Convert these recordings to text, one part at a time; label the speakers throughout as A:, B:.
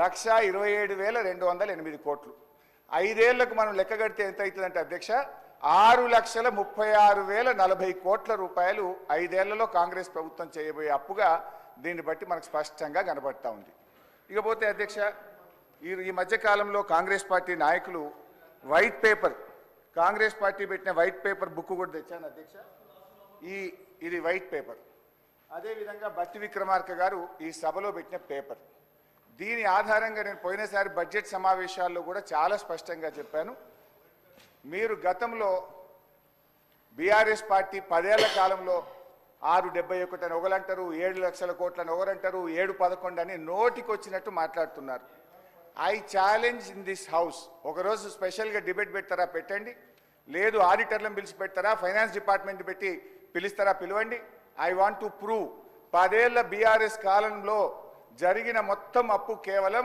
A: లక్ష ఇరవై ఏడు వేల రెండు వందల ఎనిమిది కోట్లు. ఐదేళ్ళకు మనం లెక్క కడితే ఎంత అవుతుందంటే అధ్యక్ష ఆరు లక్షల ముప్పై ఆరు వేల నలభై కోట్ల రూపాయలు ఐదేళ్ళలో కాంగ్రెస్ ప్రభుత్వం చేయబోయే అప్పుగా దీన్ని బట్టి మనకు స్పష్టంగా కనబడతా ఉంది. ఇకపోతే అధ్యక్ష ఈ ఈ మధ్యకాలంలో కాంగ్రెస్ పార్టీ నాయకులు వైట్ పేపర్ కాంగ్రెస్ పార్టీ పెట్టిన వైట్ పేపర్ బుక్ కూడా తెచ్చాను అధ్యక్ష. ఈ ఇది వైట్ పేపర్. అదేవిధంగా భట్టి విక్రమార్క గారు ఈ సభలో పెట్టిన పేపర్. దీని ఆధారంగా నేను పోయినసారి బడ్జెట్ సమావేశాల్లో కూడా చాలా స్పష్టంగా చెప్పాను. మీరు గతంలో బీఆర్ఎస్ పార్టీ పదేళ్ళ కాలంలో ఆరు డెబ్బై ఒకటి అని ఒకరంటారు ఏడు లక్షల కోట్లని ఒకరంటారు ఏడు పదకొండు అని నోటికొచ్చినట్టు మాట్లాడుతున్నారు. I challenge in this house. ఒకరోజు స్పెషల్గా డిబేట్ పెడతారా పెట్టండి. లేదు ఆడిటర్లను పిలిచి పెడతారా ఫైనాన్స్ డిపార్ట్మెంట్ పెట్టి పిలుస్తారా పిలవండి. I want to prove. పదేళ్ళ బీఆర్ఎస్ కాలంలో జరిగిన మొత్తం అప్పు కేవలం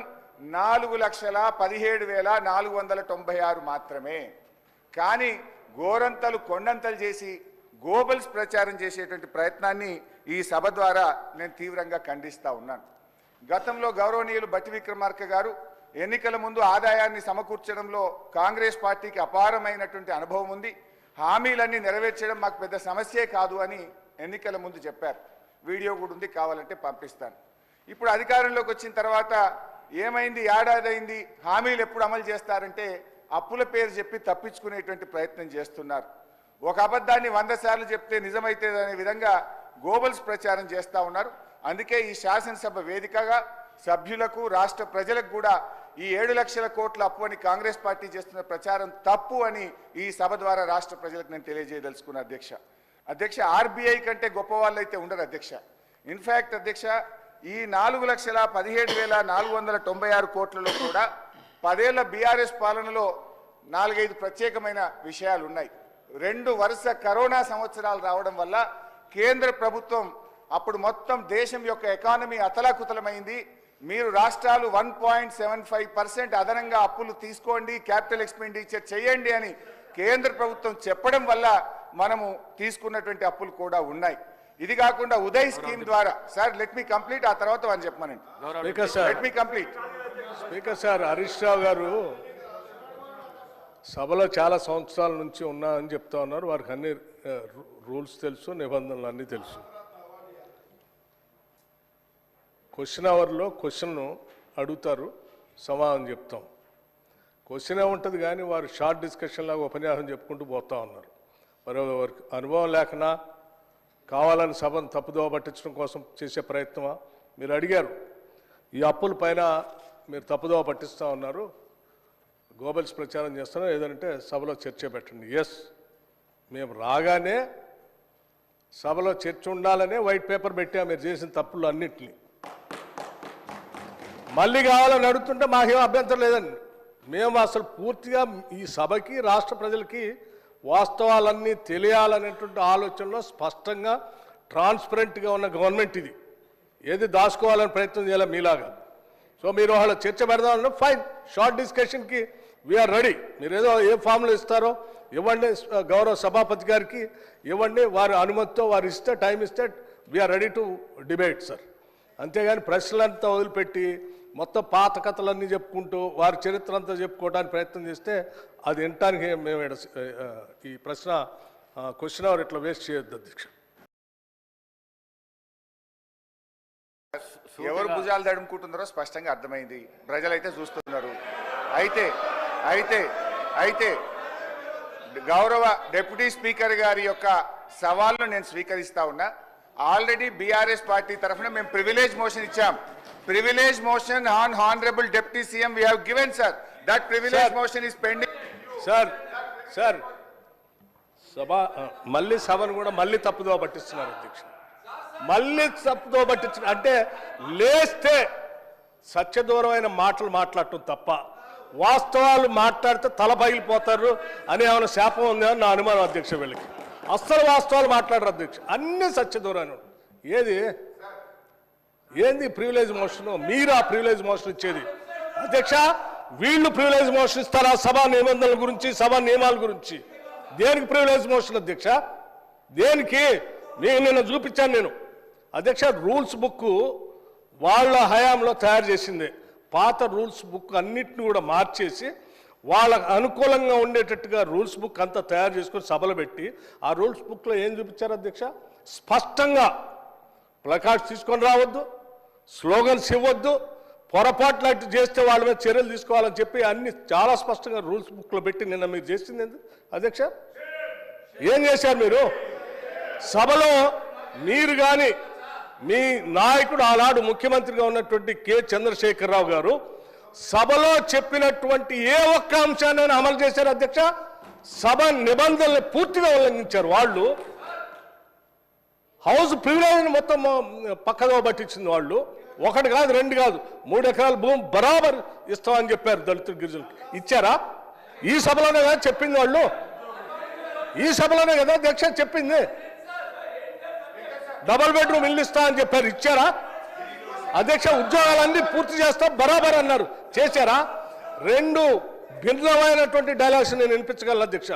A: నాలుగు లక్షల పదిహేడు వేల నాలుగు వందల తొంభై ఆరు మాత్రమే. కానీ గోరంతలు కొండంతలు చేసి గోబల్స్ ప్రచారం చేసేటువంటి ప్రయత్నాన్ని ఈ సభ ద్వారా నేను తీవ్రంగా ఖండిస్తూ ఉన్నాను. గతంలో గౌరవనీయులు బట్టి విక్రమార్క గారు ఎన్నికల ముందు ఆదాయాన్ని సమకూర్చడంలో కాంగ్రెస్ పార్టీకి అపారమైనటువంటి అనుభవం ఉంది. హామీలన్నీ నెరవేర్చడం మాకు పెద్ద సమస్యే కాదు అని ఎన్నికల ముందు చెప్పారు. వీడియో కూడా ఉంది కావాలంటే పంపిస్తాను. ఇప్పుడు అధికారంలోకి వచ్చిన తర్వాత ఏమైంది ఏడాది అయింది హామీలు ఎప్పుడు అమలు చేస్తారంటే అప్పుల పేరు చెప్పి తప్పించుకునేటువంటి ప్రయత్నం చేస్తున్నారు. ఒక అబద్ధాన్ని వంద సార్లు చెప్తే నిజమైతే అనే విధంగా గోబల్స్ ప్రచారం చేస్తా ఉన్నారు. అందుకే ఈ శాసనసభ వేదికగా సభ్యులకు రాష్ట్ర ప్రజలకు కూడా ఈ ఏడు లక్షల కోట్ల అప్పు అని కాంగ్రెస్ పార్టీ చేస్తున్న ప్రచారం తప్పు అని ఈ సభ ద్వారా రాష్ట్ర ప్రజలకు నేను తెలియజేయదలుచుకున్న అధ్యక్ష. అధ్యక్ష ఆర్బీఐ కంటే గొప్ప వాళ్ళైతే అయితే ఉండరు అధ్యక్ష. ఇన్ఫ్యాక్ట్ అధ్యక్ష ఈ నాలుగు లక్షల పదిహేడు వేల నాలుగు వందల తొంభై ఆరు కోట్లలో కూడా పదేళ్ళ బీఆర్ఎస్ పాలనలో నాలుగైదు ప్రత్యేకమైన విషయాలు ఉన్నాయి రెండు వరుస కరోనా సంవత్సరాలు రావడం వల్ల కేంద్ర ప్రభుత్వం అప్పుడు మొత్తం దేశం యొక్క ఎకానమీ అతలాకుతలమైంది. మీరు రాష్ట్రాలు one point seven five percent అదనంగా అప్పులు తీసుకోండి క్యాపిటల్ ఎక్స్పెండిచర్ చేయండి అని కేంద్ర ప్రభుత్వం చెప్పడం వల్ల మనము తీసుకున్నటువంటి అప్పులు కూడా ఉన్నాయి. ఇది కాకుండా ఉదయ్ స్కీమ్ ద్వారా. సార్ లెట్ మీ కంప్లీట్ ఆ తర్వాత అని చెప్పమనండి.
B: Speaker sir.
A: Let me complete
B: speaker sir Harish Rao గారు సభలో చాలా సంవత్సరాల నుంచి ఉన్నా అని చెప్తా ఉన్నారు. వారికి అన్ని రూల్స్ తెలుసు నిబంధనలు అన్నీ తెలుసు. క్వశ్చన్ అవర్లో క్వశ్చన్ అడుగుతారు సమాధానం చెప్తాం. క్వశ్చన్ ఉంటుంది కానీ వారు షార్ట్ డిస్కషన్ లాగా ఉపన్యాసం చెప్పుకుంటూ పోతా ఉన్నారు. మరి వారికి అనుభవం లేకనా కావాలని సభను తప్పుదోవ పట్టించడం కోసం చేసే ప్రయత్నమా? మీరు అడిగారు. ఈ అప్పుల పైన మీరు తప్పుదోవ పట్టిస్తూ ఉన్నారు. గోబల్స్ ప్రచారం చేస్తున్నారు. ఏదంటే సభలో చర్చ పెట్టండి. ఎస్ మేము రాగానే సభలో చర్చ ఉండాలనే వైట్ పేపర్ పెట్టాం. మీరు చేసిన తప్పులు అన్నింటినీ. మళ్ళీ కావాలని అడుగుతుంటే మాకేం అభ్యంతరం లేదండి. మేము అసలు పూర్తిగా ఈ సభకి రాష్ట్ర ప్రజలకి వాస్తవాలన్నీ తెలియాలనేటువంటి ఆలోచనలో స్పష్టంగా ట్రాన్స్పరెంట్గా ఉన్న గవర్నమెంట్ ఇది. ఏది దాచుకోవాలని ప్రయత్నం చేయాలి మీలాగా. సో మీరు వాళ్ళ చర్చ పెడదామన్నా ఫైన్ షార్ట్ డిస్కషన్కి వీఆర్ రెడీ. మీరు ఏదో ఏ ఫామ్లో ఇస్తారో ఇవ్వండి గౌరవ సభాపతి గారికి ఇవ్వండి వారి అనుమతితో వారు ఇస్తే టైం ఇస్తే we are ready to debate sir. అంతేగాని ప్రశ్నలంతా వదిలిపెట్టి మొత్తం పాత కథలన్నీ చెప్పుకుంటూ వారి చరిత్ర అంతా చెప్పుకోవడానికి ప్రయత్నం చేస్తే అది వినటానికి మేము ఈ ప్రశ్న క్వశ్చన్ అవర్ ఇట్లా వేస్ట్ చేయొద్దు అధ్యక్ష.
A: ఎవరు భుజాలు తడుముకుంటున్నారో స్పష్టంగా అర్థమైంది. ప్రజలైతే చూస్తున్నారు. అయితే అయితే అయితే గౌరవ డెప్యూటీ స్పీకర్ గారి యొక్క సవాల్ను నేను స్వీకరిస్తా ఉన్నా. ఆల్రెడీ బీఆర్ఎస్ పార్టీ తరఫున మేము ప్రివిలేజ్ మోషన్ ఇచ్చాం. Privilege motion on honourable deputy CM we have given sir that privilege motion is pending
B: sir sir సభ ఆ, మళ్ళీ సభను కూడా మళ్ళీ తప్పుదో పట్టిస్తున్నారు అధ్యక్ష. మళ్ళీ తప్పుదో పట్టించిన అంటే లేస్తే సత్యదూరమైన మాటలు మాట్లాడటం తప్ప వాస్తవాలు మాట్లాడితే తల పగిలిపోతారు అని ఏమైనా శాపం ఉందా అని నా అనుమానం అధ్యక్ష వీళ్ళకి. అస్సలు వాస్తవాలు మాట్లాడరు అధ్యక్ష. అన్ని సత్యదూరాన్ని ఏది? ఏంది ప్రివిలేజ్ మోషన్ మీరు ఆ ప్రివిలేజ్ మోషన్ ఇచ్చేది. అధ్యక్ష వీళ్ళు ప్రివిలేజ్ మోషన్ ఇస్తారా? సభా నిబంధనల గురించి సభా నియమాల గురించి. దేనికి ప్రివిలేజ్ మోషన్ అధ్యక్ష? దేనికి? నేను నిన్న చూపించాను నేను. అధ్యక్ష రూల్స్ బుక్ వాళ్ళ హయాంలో తయారు చేసింది. పాత రూల్స్ బుక్ అన్నిటిని కూడా మార్చేసి వాళ్ళకు అనుకూలంగా ఉండేటట్టుగా రూల్స్ బుక్ అంతా తయారు చేసుకొని సభలు పెట్టి ఆ రూల్స్ బుక్లో ఏం చూపించారు అధ్యక్ష? స్పష్టంగా ప్లకార్డ్స్ తీసుకొని రావద్దు. స్లోగన్స్ ఇవ్వద్దు పొరపాట్లు అట్టు చేస్తే వాళ్ళ మీద చర్యలు తీసుకోవాలని చెప్పి అన్ని చాలా స్పష్టంగా రూల్స్ బుక్లో పెట్టి నిన్న మీరు చేసింది ఎందుకు అధ్యక్ష? ఏం చేశారు మీరు? సభలో మీరు కానీ మీ నాయకుడు ఆనాడు ముఖ్యమంత్రిగా ఉన్నటువంటి కె. చంద్రశేఖరరావు గారు సభలో చెప్పినటువంటి ఏ ఒక్క అంశాన్ని అమలు చేశారు అధ్యక్ష? సభ నిబంధనలు పూర్తిగా ఉల్లంఘించారు వాళ్ళు. హౌస్ ప్రివిలేజ్ని మొత్తం పక్కదో పట్టించింది వాళ్ళు. ఒకటి కాదు రెండు కాదు. మూడు ఎకరాల భూమి బరాబర్ ఇస్తామని చెప్పారు దళితులు గిరిజనులకు. ఇచ్చారా? ఈ సభలోనే కదా చెప్పింది వాళ్ళు. ఈ సభలోనే కదా దీక్ష చెప్పింది. డబల్ బెడ్రూమ్ ఇల్లు ఇస్తా అని చెప్పారు. ఇచ్చారా? అధ్యక్ష ఉద్యోగాలన్నీ పూర్తి చేస్తా బరాబర్ అన్నారు. చేశారా? రెండు భిన్నమైనటువంటి డైలాగ్స్ నేను వినిపించగలను అధ్యక్ష.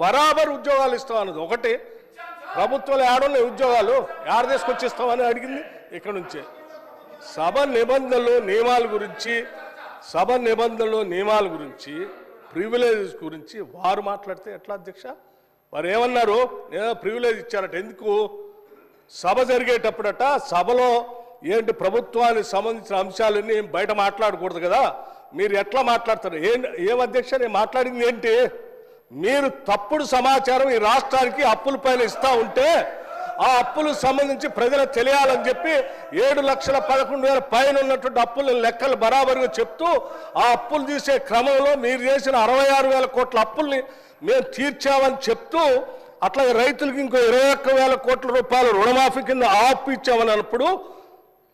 B: బరాబర్ ఉద్యోగాలు ఇస్తాం అన్నది ఒకటి. ప్రభుత్వాలు ఏడున్నాయి ఉద్యోగాలు. ఏడ తీసుకొచ్చిస్తామని అడిగింది ఇక్కడ నుంచే. సభ నిబంధనలు నియమాల గురించి సభ నిబంధనలు నియమాల గురించి ప్రివిలేజెస్ గురించి వారు మాట్లాడితే ఎట్లా అధ్యక్ష? వారు ఏమన్నారు? నేను ప్రివిలేజ్ ఇచ్చారట. ఎందుకు? సభ జరిగేటప్పుడట సభలో ఏంటి ప్రభుత్వానికి సంబంధించిన అంశాలన్నీ బయట మాట్లాడకూడదు కదా. మీరు ఎట్లా మాట్లాడతారు? ఏం ఏం అధ్యక్ష నేను మాట్లాడింది ఏంటి? మీరు తప్పుడు సమాచారం ఈ రాష్ట్రానికి అప్పుల పైన ఇస్తా ఉంటే ఆ అప్పులు సంబంధించి ప్రజలకు తెలియాలని చెప్పి ఏడు లక్షల పదకొండు వేల పైన ఉన్నటువంటి అప్పుల లెక్కలు బరాబరుగా చెప్తూ ఆ అప్పులు తీసే క్రమంలో మీరు చేసిన అరవై ఆరు వేల కోట్ల అప్పుల్ని మేము తీర్చామని చెప్తూ అట్లాగే రైతులకు ఇంకో ఇరవై ఒక్క వేల కోట్ల రూపాయలు రుణమాఫీ కింద ఆపు ఇచ్చామని అన్నప్పుడు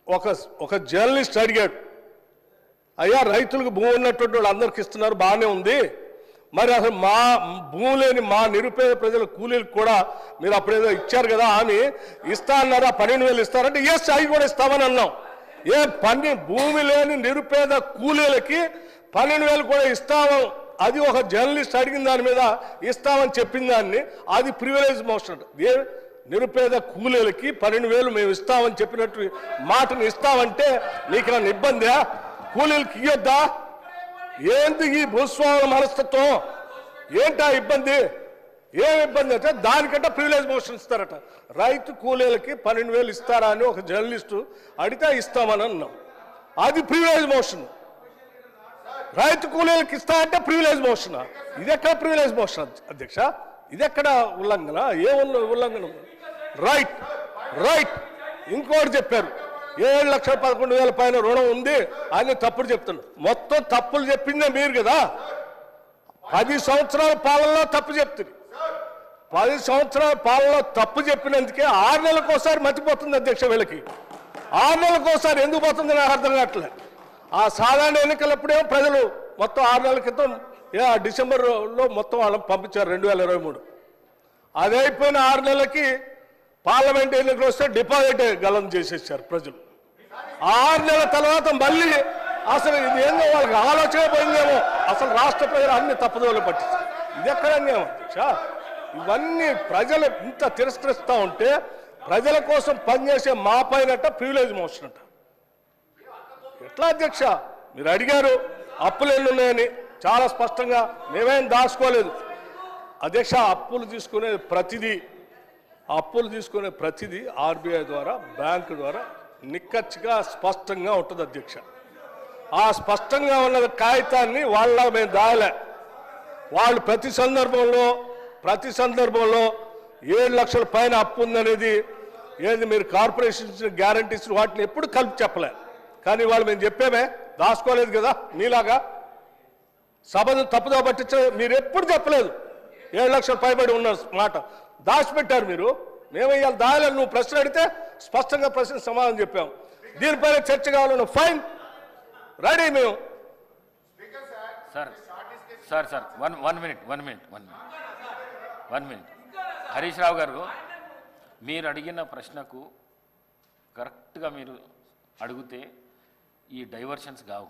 B: ఒక ఒక జర్నలిస్ట్ అడిగాడు అయ్యా రైతులకు భూమి ఉన్నటువంటి వాళ్ళు అందరికి ఇస్తున్నారు బాగానే ఉంది. మరి అసలు మా భూమి లేని మా నిరుపేద ప్రజల కూలీలకు కూడా మీరు అప్పుడేదో ఇచ్చారు కదా అని ఇస్తా అన్నారా పన్నెండు వేలు ఇస్తారంటే ఎస్ అవి కూడా ఇస్తామని అన్నాం. ఏ పని భూమి లేని నిరుపేద కూలీలకి పన్నెండు వేలు కూడా ఇస్తాము. అది ఒక జర్నలిస్ట్ అడిగిన దాని మీద ఇస్తామని చెప్పిన దాన్ని అది ప్రివిలేజ్ మోషన్. ఏ నిరుపేద కూలీలకి పన్నెండు వేలు మేము ఇస్తామని చెప్పినట్టు మాటను ఇస్తామంటే నీకేమైనా ఇబ్బందా? కూలీలకి ఇయ్యొద్దా? ఏంటి ఈ భూస్వాముల మనస్తత్వం? ఏంటా ఇబ్బంది? ఏం ఇబ్బంది అంటే దానికంటే ప్రివిలేజ్ మోషన్ ఇస్తారట. రైతు కూలీలకి పన్నెండు వేలు ఇస్తారా అని ఒక జర్నలిస్టు అడిగితే ఇస్తామని అన్నాం. అది ప్రివిలేజ్ మోషన్ రైతు కూలీలకు ఇస్తా అంటే ప్రివిలేజ్ మోషన్ ఇది ఎక్కడ ప్రివిలేజ్ మోషన్ అధ్యక్ష? ఇది ఎక్కడ ఉల్లంఘన? ఏ ఉల్లంఘన? రైట్ రైట్ ఇంకోటి చెప్పారు. ఏడు లక్షల పదకొండు వేల పైన రుణం ఉంది అని తప్పుడు చెప్తున్నారు. మొత్తం తప్పులు చెప్పిందే మీరు కదా? పది సంవత్సరాల పాలనలో తప్పు చెప్తుంది. పది సంవత్సరాల పాలనలో తప్పు చెప్పినందుకే ఆరు నెలలకు ఒకసారి మర్చిపోతుంది అధ్యక్ష వీళ్ళకి. ఆరు నెలలకు ఒకసారి ఎందుకు పోతుంది నాకు అర్థం కావట్లే. ఆ సాధారణ ఎన్నికలప్పుడేమో ప్రజలు మొత్తం ఆరు నెలల క్రితం ఆ డిసెంబర్లో మొత్తం వాళ్ళని పంపించారు రెండు వేల ఇరవై మూడు. అది అయిపోయిన ఆరు నెలలకి పార్లమెంట్ ఎన్నికలు వస్తే డిపాజిట్ గలం చేసేసారు ప్రజలు. ఆరు నెలల తర్వాత మళ్ళీ అసలు ఇది ఏందో వాళ్ళకి ఆలోచన పోయిందేమో. అసలు రాష్ట్ర ప్రజలు అన్ని తప్పుదోలు పట్టించారు. ఇది ఎక్కడ అన్యాయం అధ్యక్ష ఇవన్నీ ప్రజలు ఇంత తిరస్కరిస్తూ ఉంటే ప్రజల కోసం పనిచేసే మా పైనట ప్రివిలేజ్ మోషన్ అంట ఎట్లా అధ్యక్ష? మీరు అడిగారు. అప్పులు ఎన్ని ఉన్నాయని చాలా స్పష్టంగా మేమేం దాచుకోలేదు. అధ్యక్ష అప్పులు తీసుకునే ప్రతిదీ అప్పులు తీసుకునే ప్రతిదీ ఆర్బీఐ ద్వారా బ్యాంకు ద్వారా నిక్కచ్చిగా స్పష్టంగా ఉంటుంది అధ్యక్ష. ఆ స్పష్టంగా ఉన్న కాగితాన్ని వాళ్ళ మేము దాయలే. వాళ్ళు ప్రతి సందర్భంలో ప్రతి సందర్భంలో ఏడు లక్షల పైన అప్పు ఉందనేది ఏది మీరు కార్పొరేషన్ ఇచ్చిన గ్యారంటీస్ వాటిని ఎప్పుడు కలిపి చెప్పలే. కానీ వాళ్ళు మేము చెప్పేమే దాచుకోలేదు కదా మీలాగా. సభను తప్పుదో పట్టించలేదు మీరు ఎప్పుడు చెప్పలేదు. ఏడు లక్షలు పైబడి ఉన్న మాట దాచిపెట్టారు మీరు. మేము ఇవాళ దాయాలని నువ్వు ప్రశ్న అడిగితే స్పష్టంగా ప్రశ్న సమాధానం చెప్పాం. దీనిపైన చర్చ కావాలను ఫైన్. రెడీ మేము.
C: Sir sir sir one one minute one minute one minute one minute. Harish Rao గారు మీరు అడిగిన ప్రశ్నకు కరెక్ట్గా మీరు అడిగితే ఈ డైవర్షన్స్ కావు.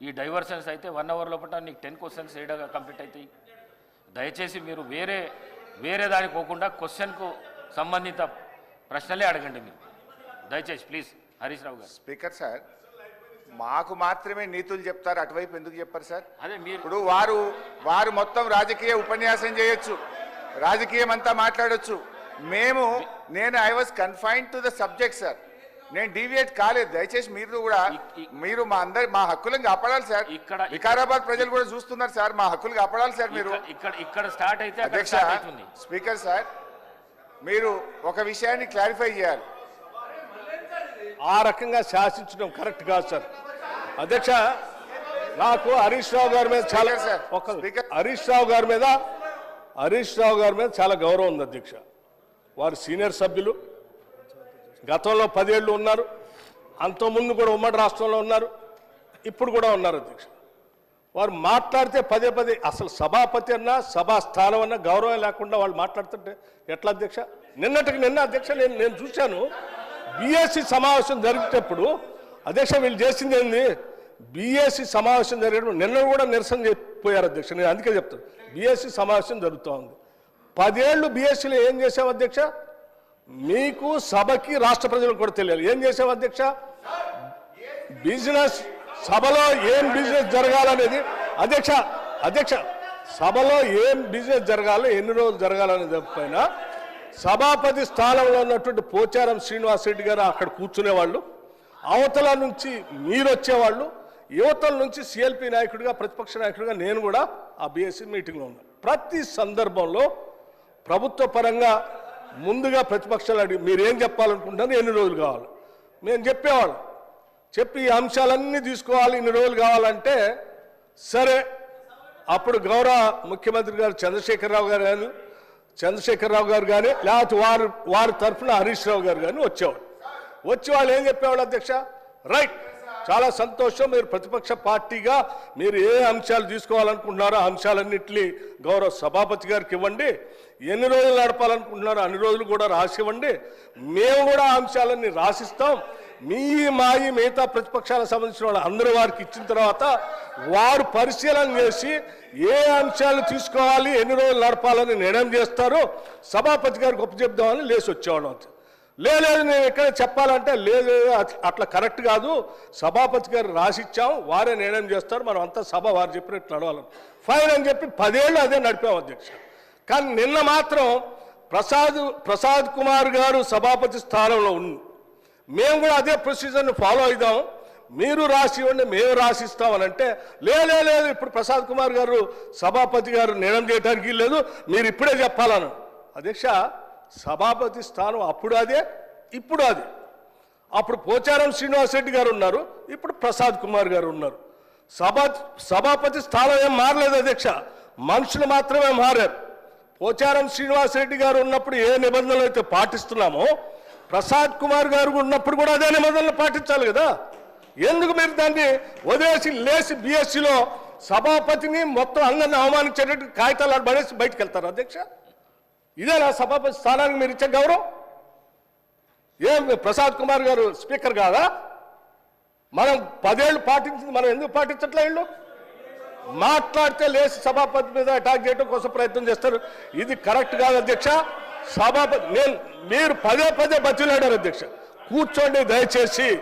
C: ఈ డైవర్షన్స్ అయితే వన్ అవర్ లోపల నీకు టెన్ క్వశ్చన్స్ ఏడాగా కంప్లీట్ అవుతాయి. దయచేసి మీరు వేరే వేరే దానికి పోకుండా క్వశ్చన్కు సంబంధిత ప్రశ్నలే అడగండి మీరు. దయచేసి ప్లీజ్ హరీష్ రావు గారు.
A: స్పీకర్ సార్ మాకు మాత్రమే నీతులు చెప్తారు అటువైపు ఎందుకు చెప్పారు సార్?
C: అదే మీరు
A: ఇప్పుడు వారు వారు మొత్తం రాజకీయ ఉపన్యాసం చేయొచ్చు రాజకీయం అంతా మాట్లాడొచ్చు. మేము నేను I was confined to the subject sir నేను డీవియేట్ కాలేదు. దయచేసి మీరు కూడా మీరు మా అందరి మా హక్కులను కాపాడాలి సార్.
C: ఇక్కడ-
A: వికారాబాద్ ప్రజలు కూడా చూస్తున్నారు సార్. మా హక్కులు కాపాడాలి సార్ మీరు.
C: ఇక్కడ- ఇక్కడ స్టార్ట్ అయితే
A: అధ్యక్ష
C: స్టార్ట్ అవుతుంది.
A: స్పీకర్ సార్ మీరు ఒక విషయాన్ని క్లారిఫై చేయాలి.
B: ఆ రకంగా శాసించడం కరెక్ట్ కాదు సార్. అధ్యక్ష నాకు హరీష్ రావు గారి మీద చాలా
A: సార్.
B: హరీష్ రావు గారి మీద హరీష్ రావు గారి మీద చాలా గౌరవం ఉంది అధ్యక్ష. వారు సీనియర్ సభ్యులు. గతంలో పదేళ్ళు ఉన్నారు. అంతకుముందు కూడా ఉమ్మడి రాష్ట్రంలో ఉన్నారు. ఇప్పుడు కూడా ఉన్నారు అధ్యక్ష. వారు మాట్లాడితే పదే పదే అసలు సభాపతి అన్నా సభా స్థానం అన్నా గౌరవం లేకుండా వాళ్ళు మాట్లాడుతుంటే ఎట్లా అధ్యక్ష? నిన్నటికి నిన్న అధ్యక్ష నేను నేను చూశాను. బీఎస్సీ సమావేశం జరిగేటప్పుడు అధ్యక్ష వీళ్ళు చేసింది ఏంది? బీఎస్సీ సమావేశం జరిగేటప్పుడు నిన్న కూడా నిరసన చెప్పిపోయారు అధ్యక్ష. నేను అందుకే చెప్తాను బీఎస్సీ సమావేశం జరుగుతూ ఉంది పదేళ్ళు బీఎస్సీలో ఏం చేసావు అధ్యక్ష? మీకు సభకి రాష్ట్ర ప్రజలకు కూడా తెలియాలి. ఏం చేసావు అధ్యక్ష? బిజినెస్ సభలో ఏం బిజినెస్ జరగాలనేది అధ్యక్ష అధ్యక్ష సభలో ఏం బిజినెస్ జరగాలో ఎన్ని రోజులు జరగాలనేది పైన సభాపతి స్థానంలో ఉన్నటువంటి పోచారం శ్రీనివాస్ రెడ్డి గారు అక్కడ కూర్చునేవాళ్ళు. అవతల నుంచి మీరు వచ్చేవాళ్ళు. యువతల నుంచి సిఎల్పి నాయకుడిగా ప్రతిపక్ష నాయకుడిగా నేను కూడా ఆ బీఎస్సీ మీటింగ్లో ఉన్నాను ప్రతి సందర్భంలో ప్రభుత్వ పరంగా ముందుగా ప్రతిపక్షాలు అడిగి మీరు ఏం చెప్పాలనుకుంటున్నారు? ఎన్ని రోజులు కావాలి? మేము చెప్పేవాళ్ళం. చెప్పి ఈ అంశాలన్నీ తీసుకోవాలి ఇన్ని రోజులు కావాలంటే సరే అప్పుడు గౌరవ ముఖ్యమంత్రి గారు చంద్రశేఖరరావు గారు కానీ చంద్రశేఖరరావు గారు కానీ లేకపోతే వారు వారి తరఫున హరీష్ రావు గారు కానీ వచ్చేవాళ్ళు. వచ్చి వాళ్ళు ఏం చెప్పేవాళ్ళు అధ్యక్ష? రైట్. చాలా సంతోషం. మీరు ప్రతిపక్ష పార్టీగా మీరు ఏ అంశాలు తీసుకోవాలనుకుంటున్నారో అంశాలన్నింటినీ గౌరవ సభాపతి గారికి ఇవ్వండి. ఎన్ని రోజులు నడపాలనుకుంటున్నారో అన్ని రోజులు కూడా రాసివ్వండి మేము కూడా అంశాలన్నీ రాసిస్తాం. మీ మాయి మిగతా ప్రతిపక్షాలకు సంబంధించిన వాళ్ళు అందరూ వారికి ఇచ్చిన తర్వాత వారు పరిశీలన చేసి ఏ అంశాలు తీసుకోవాలి ఎన్ని రోజులు నడపాలని నిర్ణయం చేస్తారో సభాపతి గారికి ఒప్పచెప్దామని లేచి వచ్చేవాళ్ళం లేదు నేను ఎక్కడ చెప్పాలంటే లేదు లేదు, అట్లా కరెక్ట్ కాదు. సభాపతి గారు రాసిచ్చాం వారే నిర్ణయం చేస్తారు మనం అంతా సభ వారు చెప్పినట్టు నడవాలని ఫైన్ అని చెప్పి పదేళ్ళు అదే నడిపాం అధ్యక్ష. కానీ నిన్న మాత్రం ప్రసాద్ ప్రసాద్ కుమార్ గారు సభాపతి స్థానంలో ఉన్న మేము కూడా అదే ప్రొసీజర్ని ఫాలో అవుదాం మీరు రాసి ఇవ్వండి మేము రాసిస్తామని అంటే లే లేదు ఇప్పుడు ప్రసాద్ కుమార్ గారు సభాపతి గారు నిర్ణయం చేయడానికి లేదు మీరు ఇప్పుడే చెప్పాలను. అధ్యక్ష సభాపతి స్థానం అప్పుడు అదే ఇప్పుడు అదే. అప్పుడు పోచారం శ్రీనివాసరెడ్డి గారు ఉన్నారు ఇప్పుడు ప్రసాద్ కుమార్ గారు ఉన్నారు. సభా సభాపతి స్థానం ఏం మారలేదు అధ్యక్ష మనుషులు మాత్రమే మారారు. పోచారం శ్రీనివాసరెడ్డి గారు ఉన్నప్పుడు ఏ నిబంధనలు అయితే పాటిస్తున్నామో ప్రసాద్ కుమార్ గారు ఉన్నప్పుడు కూడా అదే నిబంధనలు పాటించాలి కదా. ఎందుకు మీరు దాన్ని వదిలేసి లేచి బీఎస్సీలో సభాపతిని మొత్తం అందరిని అవమానించేటట్టు కాగితాలు పడేసి బయటకు వెళ్తారు అధ్యక్ష? ఇదేనా సభాపతి స్థానానికి మీరు ఇచ్చే గౌరవం? ఏం ప్రసాద్ కుమార్ గారు స్పీకర్ కాదా? మనం పదేళ్ళు పాటించింది మనం ఎందుకు పాటించట్లే వీళ్ళు? మాట్లాడితే లేచి సభాపతి మీద అటాక్ చేయడం కోసం ప్రయత్నం చేస్తారు. ఇది కరెక్ట్ కాదు అధ్యక్ష. సభాపతి నేను మీరు పదే పదే బతిలాడారు అధ్యక్ష. కూర్చోండి దయచేసి.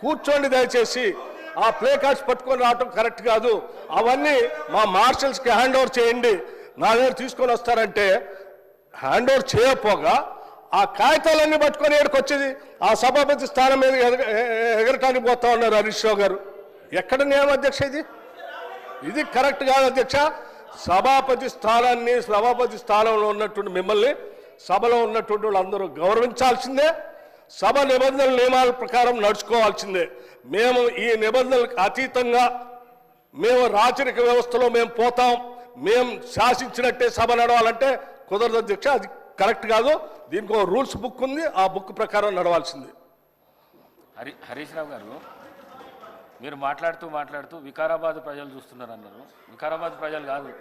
B: కూర్చోండి దయచేసి. ఆ ప్లే కార్డ్స్ పట్టుకొని రావటం కరెక్ట్ కాదు. అవన్నీ మా మార్షల్స్కి హ్యాండ్ ఓవర్ చేయండి. నా దగ్గర తీసుకొని వస్తారంటే హ్యాండ్ ఓవర్ చేయకపోగా ఆ కాగితాలన్నీ పట్టుకొని ఏడుకొచ్చేది ఆ సభాపతి స్థానం మీద ఎగ- ఎగరటానికి పోతా ఉన్నారు హరీష్ రావు గారు. ఎక్కడ నియమం అధ్యక్ష ఇది? ఇది కరెక్ట్ కాదు అధ్యక్ష. సభాపతి స్థానాన్ని సభాపతి స్థానంలో ఉన్నటువంటి మిమ్మల్ని సభలో ఉన్నటువంటి వాళ్ళందరూ గౌరవించాల్సిందే. సభ నిబంధనల నియమాల ప్రకారం నడుచుకోవాల్సిందే. మేము ఈ నిబంధనలకు అతీతంగా మేము రాచరిక వ్యవస్థలో మేము పోతాం. మేము శాసించినట్టే సభ నడవాలంటే కుదరదు అధ్యక్ష అది కరెక్ట్ కాదు. దీనికి ఒక రూల్స్ బుక్ ఉంది. ఆ బుక్ ప్రకారం నడవాల్సింది.
C: హరి హరీష్ రావు గారు మీరు మాట్లాడుతూ మాట్లాడుతూ వికారాబాద్ ప్రజలు చూస్తున్నారు అన్నారు వికారాబాద్ ప్రజలు కాదు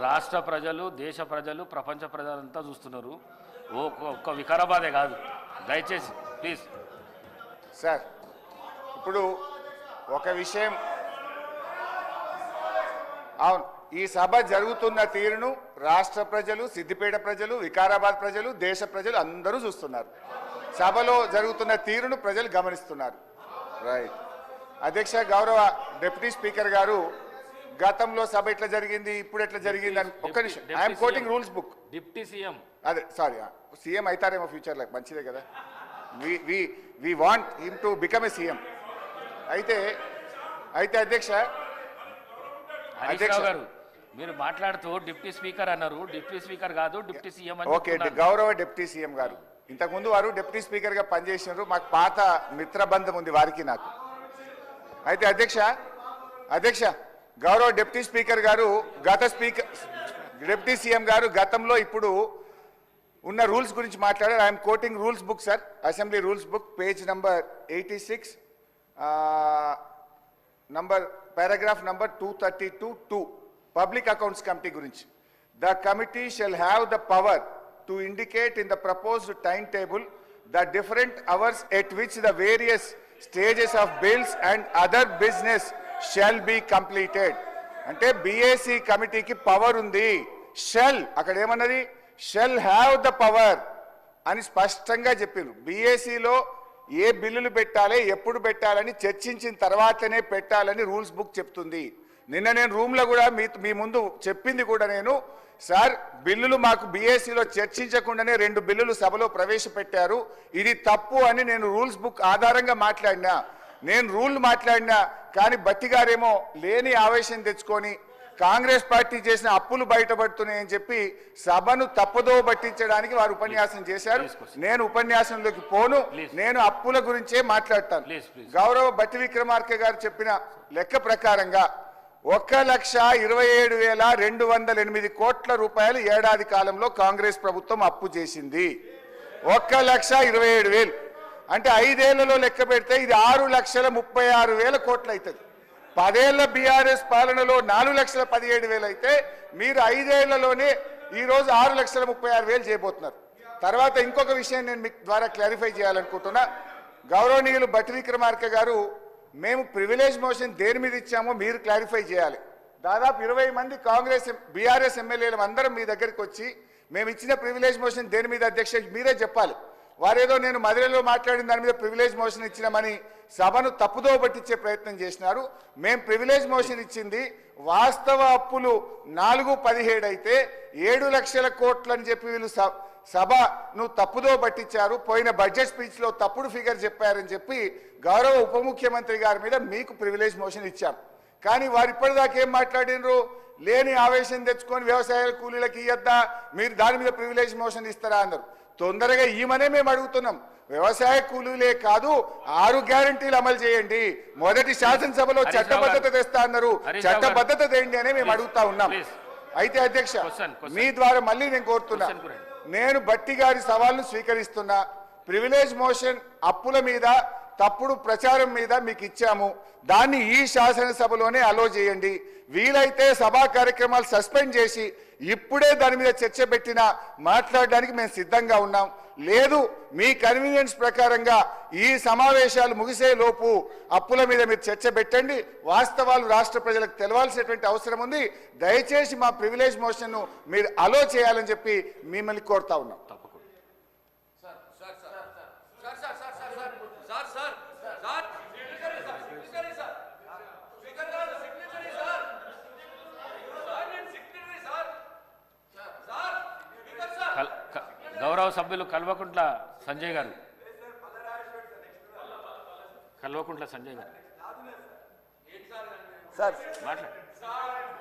C: రాష్ట్ర ప్రజలు దేశ ప్రజలు ప్రపంచ ప్రజలంతా చూస్తున్నారు. ఒక్క వికారాబాదే కాదు. దయచేసి ప్లీజ్.
A: సార్ ఇప్పుడు ఒక విషయం. అవును. ఈ సభ జరుగుతున్న తీరును రాష్ట్ర ప్రజలు సిద్దిపేట ప్రజలు వికారాబాద్ ప్రజలు దేశ ప్రజలు అందరూ చూస్తున్నారు. సభలో జరుగుతున్న తీరును ప్రజలు గమనిస్తున్నారు. రైట్ అధ్యక్ష గౌరవ డిప్యూటీ స్పీకర్ గారు గతంలో సభ ఎట్లా జరిగింది ఇప్పుడు ఎట్లా జరిగింది అని ఒక్క నిమిషం. I'm quoting. Rules book
C: deputy CM
A: అదే సారీ సీఎం అవుతారేమో ఫ్యూచర్లో మంచిదే కదా. We we we want him to become a CM అయితే అయితే అధ్యక్ష అధ్యక్ష.
C: గారు మీరు మాట్లాడుతూ డిప్టీ స్పీకర్ అన్నారు. డిప్టీ స్పీకర్ కాదు డిప్టీ సీఎం
A: ఓకే. గౌరవ డిప్యూటీ సీఎం గారు. ఇంతకుముందు వారు డిప్యూటీ స్పీకర్గా పనిచేసినారు. మాకు పాత మిత్రబంధం ఉంది వారికి నాకు. అయితే అధ్యక్ష అధ్యక్ష గౌరవ డిప్యూటీ స్పీకర్ గారు గత స్పీకర్ డిప్యూటీ సీఎం గారు గతంలో ఇప్పుడు ఉన్న రూల్స్ గురించి మాట్లాడారు. I'm quoting rules book sir. Assembly rules book page number eighty six number paragraph number two thirty two two. Public accounts committee గురించి. The committee shall have the power to indicate in the proposed time table the different hours at which the various stages of bills and other business shall be completed అంటే BAC కమిటీకి power ఉంది. Shall అక్కడ ఏమన్నది? Shell have the power అని స్పష్టంగా చెప్పారు. బీఏసీలో ఏ బిల్లులు పెట్టాలి ఎప్పుడు పెట్టాలని చర్చించిన తర్వాతనే పెట్టాలని రూల్స్ బుక్ చెప్తుంది. నిన్న నేను రూమ్లో కూడా మీ మీ ముందు చెప్పింది కూడా నేను. సార్ బిల్లులు మాకు బీఏసీలో చర్చించకుండానే రెండు బిల్లులు సభలో ప్రవేశపెట్టారు. ఇది తప్పు అని నేను రూల్స్ బుక్ ఆధారంగా మాట్లాడినా. నేను రూల్ మాట్లాడినా కానీ బట్టి గారేమో లేని ఆవేశం తెచ్చుకొని కాంగ్రెస్ పార్టీ చేసిన అప్పులు బయటపడుతున్నాయని చెప్పి సభను తప్పుదో పట్టించడానికి వారు ఉపన్యాసం చేశారు. నేను ఉపన్యాసంలోకి పోను. నేను అప్పుల గురించే మాట్లాడతాను. గౌరవ బట్టి విక్రమార్క గారు చెప్పిన లెక్క ప్రకారంగా ఒక్క లక్ష ఇరవై ఏడు వేల రెండు వందల ఎనిమిది కోట్ల రూపాయలు ఏడాది కాలంలో కాంగ్రెస్ ప్రభుత్వం అప్పు చేసింది. ఒక్క లక్ష ఇరవై ఏడు వేలు. అంటే ఐదేళ్ళలో లెక్క పెడితే ఇది ఆరు లక్షల ముప్పై ఆరు వేల కోట్లు అవుతుంది పదేళ్ళ బీఆర్ఎస్ పాలనలో నాలుగు లక్షల పదిహేడు వేలు అయితే మీరు ఐదేళ్ళలోనే ఈరోజు ఆరు లక్షల ముప్పై ఆరు వేలు చేయబోతున్నారు. తర్వాత ఇంకొక విషయం నేను మీ ద్వారా క్లారిఫై చేయాలనుకుంటున్నా. గౌరవనీయులు బట్టి విక్రమార్క గారు మేము ప్రివిలేజ్ మోషన్ దేని మీద ఇచ్చామో మీరు క్లారిఫై చేయాలి. దాదాపు ఇరవై మంది కాంగ్రెస్ బీఆర్ఎస్ ఎమ్మెల్యేలు అందరం మీ దగ్గరికి వచ్చి మేము ఇచ్చిన ప్రివిలేజ్ మోషన్ దేని మీద అధ్యక్ష మీరే చెప్పాలి. వారేదో నేను మధురలో మాట్లాడిన దాని మీద ప్రివిలేజ్ మోషన్ ఇచ్చినామని సభను తప్పుదో పట్టించే ప్రయత్నం చేసినారు. మేము ప్రివిలేజ్ మోషన్ ఇచ్చింది వాస్తవ అప్పులు నాలుగు పదిహేడు అయితే ఏడు లక్షల కోట్లు అని చెప్పి వీళ్ళు స- సభను తప్పుదో పట్టించారు పోయిన బడ్జెట్ స్పీచ్లో తప్పుడు ఫిగర్ చెప్పారని చెప్పి గౌరవ ఉప ముఖ్యమంత్రి గారి మీద మీకు ప్రివిలేజ్ మోషన్ ఇచ్చాం కానీ వారు ఇప్పటిదాకా ఏం మాట్లాడినరు లేని ఆవేశం తెచ్చుకొని వ్యవసాయ కూలీలకు ఇయ్యద్దా మీరు దాని మీద ప్రివిలేజ్ మోషన్ ఇస్తారా అన్నారు తొందరగా ఈమనే మేము అడుగుతున్నాం వ్యవసాయ కూలీలే కాదు ఆరు గ్యారంటీలు అమలు చేయండి మొదటి శాసనసభలో చట్టబద్ధత. తెస్తా అన్నారు. చట్టబద్ధత తేండి అనే మేము అడుగుతా ఉన్నాం. అయితే అధ్యక్ష. మీ ద్వారా మళ్ళీ నేను కోరుతున్నా. నేను బట్టి గారి సవాల్ను స్వీకరిస్తున్నా. ప్రివిలేజ్ మోషన్ అప్పుల మీద తప్పుడు ప్రచారం మీద మీకు ఇచ్చాము. దాన్ని ఈ శాసనసభలోనే అలో చేయండి. వీలైతే సభా కార్యక్రమాలు సస్పెండ్ చేసి ఇప్పుడే దాని మీద చర్చ పెట్టినా మాట్లాడడానికి మేము సిద్ధంగా ఉన్నాం. లేదు మీ కన్వీనియన్స్ ప్రకారంగా ఈ సమావేశాలు ముగిసే లోపు అప్పుల మీద మీరు చర్చ పెట్టండి. వాస్తవాలు రాష్ట్ర ప్రజలకు తెలవాల్సినటువంటి అవసరం ఉంది. దయచేసి మా ప్రివిలేజ్ మోషన్ను మీరు అలో చేయాలని చెప్పి మిమ్మల్ని కోరుతా ఉన్నాం
C: తప్పకుండా
D: sir sir sir sir sir signatory sir speaker గారు సిగ్నేచరీ సార్ సార్ నేను signatory sir sir speaker sir
C: కల్- క- గౌరవ సభ్యులు కల్వకుంట్ల సంజయ్ గారు. కల్వకుంట్ల సంజయ్ గారు.
E: సార్.
C: మాట్లాడు.